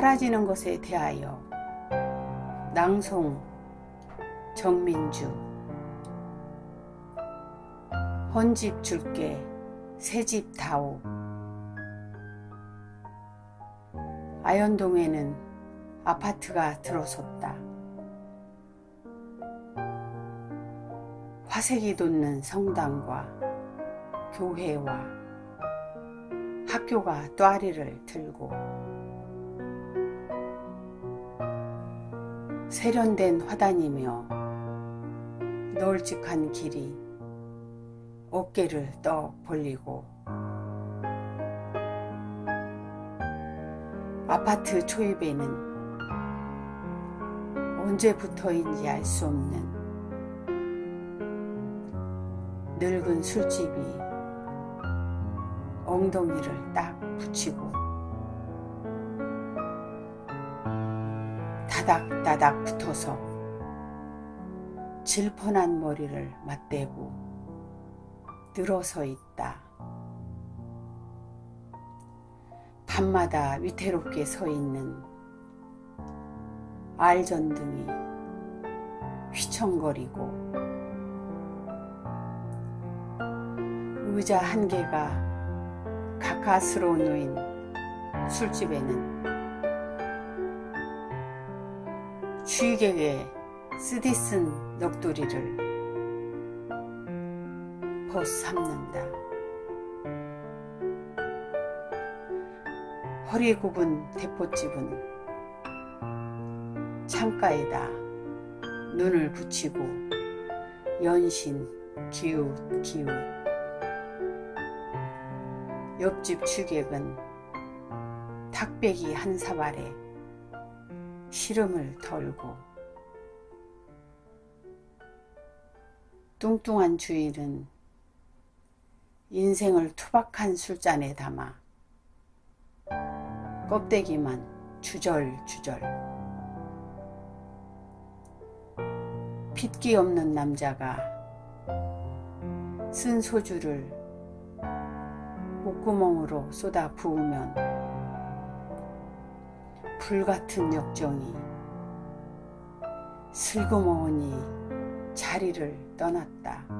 사라지는 것에 대하여 낭송 정민주 헌집 줄게 새집 다오 아현동에는 아파트가 들어섰다. 화색이 돋는 성당과 교회와 학교가 또아리를 들고 세련된 화단이며 널찍한 길이 어깨를 떠 벌리고 아파트 초입에는 언제부터인지 알 수 없는 늙은 술집이 엉덩이를 딱 붙이고 다닥다닥 붙어서 질펀한 머리를 맞대고 늘어서 있다. 밤마다 위태롭게 서 있는 알전등이 휘청거리고 의자 한 개가 가까스로 놓인 술집에는 취객의 쓰디 쓴 넋두리를 벗삼는다. 허리 굽은 대포집은 창가에다 눈을 붙이고 연신 기웃 기웃 옆집 취객은 탁배기 한 사발에 시름을 덜고 뚱뚱한 주인은 인생을 투박한 술잔에 담아 껍데기만 주절주절. 핏기 없는 남자가 쓴 소주를 목구멍으로 쏟아 부으면 불같은 역정이 슬그머니 자리를 떠났다.